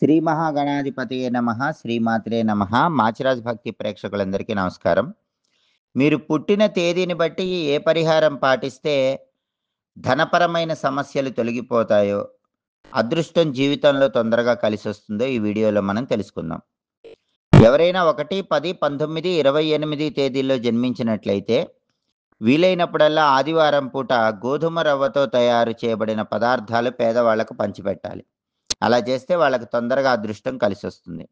శ్రీ మహాగణాధిపతియే నమ శ్రీమాత్రే నమ. మాచిరాజ్ భక్తి ప్రేక్షకులందరికీ నమస్కారం. మీరు పుట్టిన తేదీని బట్టి ఏ పరిహారం పాటిస్తే ధనపరమైన సమస్యలు తొలగిపోతాయో అదృష్టం జీవితంలో తొందరగా కలిసి వస్తుందో ఈ వీడియోలో మనం తెలుసుకుందాం. ఎవరైనా ఒకటి పది పంతొమ్మిది ఇరవై ఎనిమిది తేదీల్లో జన్మించినట్లయితే వీలైనప్పుడల్లా ఆదివారం పూట గోధుమ రవ్వతో తయారు చేయబడిన పదార్థాలు పేదవాళ్ళకు పంచిపెట్టాలి. అలా చేస్తే వాళ్ళకి తొందరగా అదృష్టం కలిసి వస్తుంది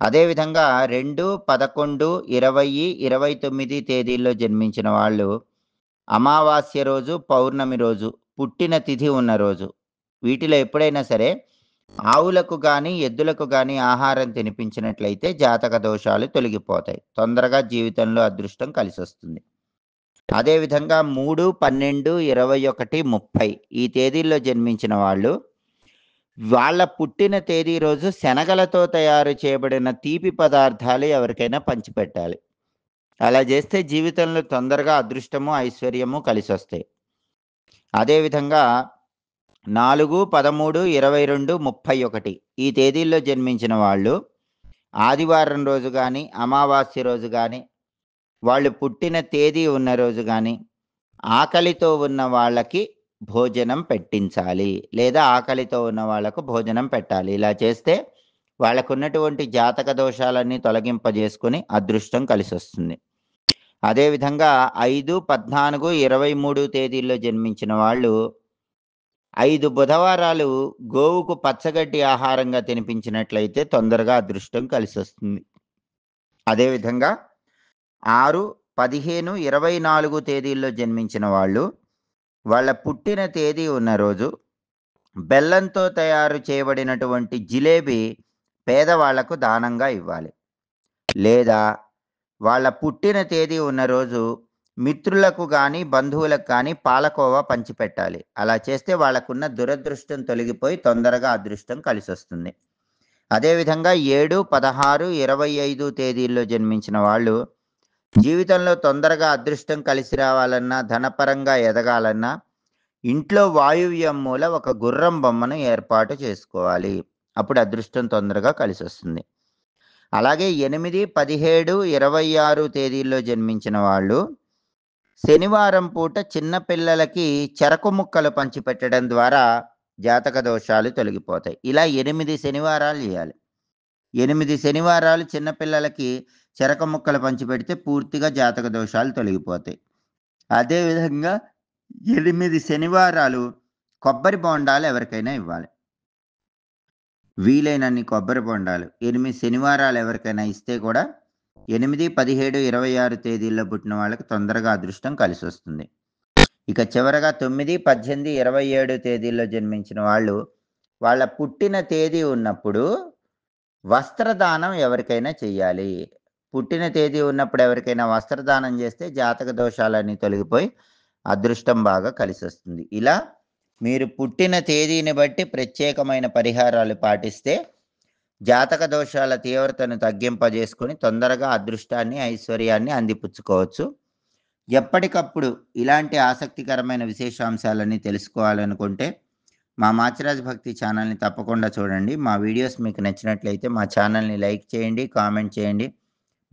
అదేవిధంగా రెండు పదకొండు ఇరవై ఇరవై తొమ్మిది తేదీల్లో జన్మించిన వాళ్ళు అమావాస్య రోజు పౌర్ణమి రోజు పుట్టిన తిథి ఉన్న రోజు వీటిలో ఎప్పుడైనా సరే ఆవులకు కానీ ఎద్దులకు కానీ ఆహారం తినిపించినట్లయితే జాతక దోషాలు తొలగిపోతాయి. తొందరగా జీవితంలో అదృష్టం కలిసి వస్తుంది అదేవిధంగా మూడు పన్నెండు ఇరవై ఒకటి ముప్పై ఈ తేదీల్లో జన్మించిన వాళ్ళు వాళ్ళ పుట్టిన తేదీ రోజు శనగలతో తయారు చేయబడిన తీపి పదార్థాలు ఎవరికైనా పంచిపెట్టాలి. అలా చేస్తే జీవితంలో తొందరగా అదృష్టము ఐశ్వర్యము కలిసి వస్తాయి అదేవిధంగా నాలుగు పదమూడు ఇరవై రెండు ముప్పై ఒకటి ఈ తేదీల్లో జన్మించిన వాళ్ళు ఆదివారం రోజు కానీ అమావాస్య రోజు కానీ వాళ్ళు పుట్టిన తేదీ ఉన్న రోజు కానీ ఆకలితో ఉన్న వాళ్ళకి భోజనం పెట్టించాలి లేదా ఆకలితో ఉన్న వాళ్ళకు భోజనం పెట్టాలి. ఇలా చేస్తే వాళ్ళకు ఉన్నటువంటి జాతక దోషాలన్నీ తొలగింపజేసుకుని అదృష్టం కలిసి వస్తుంది అదేవిధంగా ఐదు పద్నాలుగు ఇరవై మూడు తేదీల్లో జన్మించిన వాళ్ళు ఐదు బుధవారాలు గోవుకు పచ్చగడ్డి ఆహారంగా తినిపించినట్లయితే తొందరగా అదృష్టం కలిసి వస్తుంది అదేవిధంగా ఆరు పదిహేను ఇరవై నాలుగు తేదీల్లో జన్మించిన వాళ్ళు వాళ్ళ పుట్టిన తేదీ ఉన్న రోజు బెల్లంతో తయారు చేయబడినటువంటి జిలేబీ పేదవాళ్ళకు దానంగా ఇవ్వాలి. లేదా వాళ్ళ పుట్టిన తేదీ ఉన్న రోజు మిత్రులకు కానీ బంధువులకు కానీ పాలకోవా పంచిపెట్టాలి. అలా చేస్తే వాళ్ళకున్న దురదృష్టం తొలగిపోయి తొందరగా అదృష్టం కలిసి వస్తుంది అదేవిధంగా ఏడు పదహారు ఇరవై ఐదు తేదీల్లో జన్మించిన వాళ్ళు జీవితంలో తొందరగా అదృష్టం కలిసి రావాలన్నా ధనపరంగా ఎదగాలన్నా ఇంట్లో వాయువ్యం మూల ఒక గుర్రం బొమ్మను ఏర్పాటు చేసుకోవాలి. అప్పుడు అదృష్టం తొందరగా కలిసి వస్తుంది అలాగే ఎనిమిది పదిహేడు ఇరవై ఆరు తేదీల్లో జన్మించిన వాళ్ళు శనివారం పూట చిన్న పిల్లలకి చెరకు ముక్కలు పంచిపెట్టడం ద్వారా జాతక దోషాలు తొలగిపోతాయి. ఇలా ఎనిమిది శనివారాలు చేయాలి. ఎనిమిది శనివారాలు చిన్నపిల్లలకి చెరక ముక్కలు పంచిపెడితే పూర్తిగా జాతక దోషాలు తొలగిపోతాయి. అదేవిధంగా ఎనిమిది శనివారాలు కొబ్బరి బొండాలు ఎవరికైనా ఇవ్వాలి. వీలైనన్ని కొబ్బరి బొండాలు. ఎనిమిది శనివారాలు ఎవరికైనా ఇస్తే కూడా ఎనిమిది పదిహేడు ఇరవై ఆరు తేదీల్లో పుట్టిన వాళ్ళకి తొందరగా అదృష్టం కలిసి వస్తుంది ఇక చివరగా తొమ్మిది పద్దెనిమిది ఇరవై ఏడు తేదీల్లో జన్మించిన వాళ్ళు వాళ్ళ పుట్టిన తేదీ ఉన్నప్పుడు వస్త్రదానం ఎవరికైనా చెయ్యాలి. పుట్టిన తేదీ ఉన్నప్పుడు ఎవరికైనా వస్త్రదానం చేస్తే జాతక దోషాలన్నీ తొలగిపోయి అదృష్టం బాగా కలిసి వస్తుంది ఇలా మీరు పుట్టిన తేదీని బట్టి ప్రత్యేకమైన పరిహారాలు పాటిస్తే జాతక దోషాల తీవ్రతను తగ్గింపజేసుకొని తొందరగా అదృష్టాన్ని ఐశ్వర్యాన్ని అందిపుచ్చుకోవచ్చు. ఎప్పటికప్పుడు ఇలాంటి ఆసక్తికరమైన విశేషాంశాలన్నీ తెలుసుకోవాలనుకుంటే మా మాచిరాజ్ భక్తి ఛానల్ని తప్పకుండా చూడండి. మా వీడియోస్ మీకు నచ్చినట్లయితే మా ఛానల్ని లైక్ చేయండి కామెంట్ చేయండి.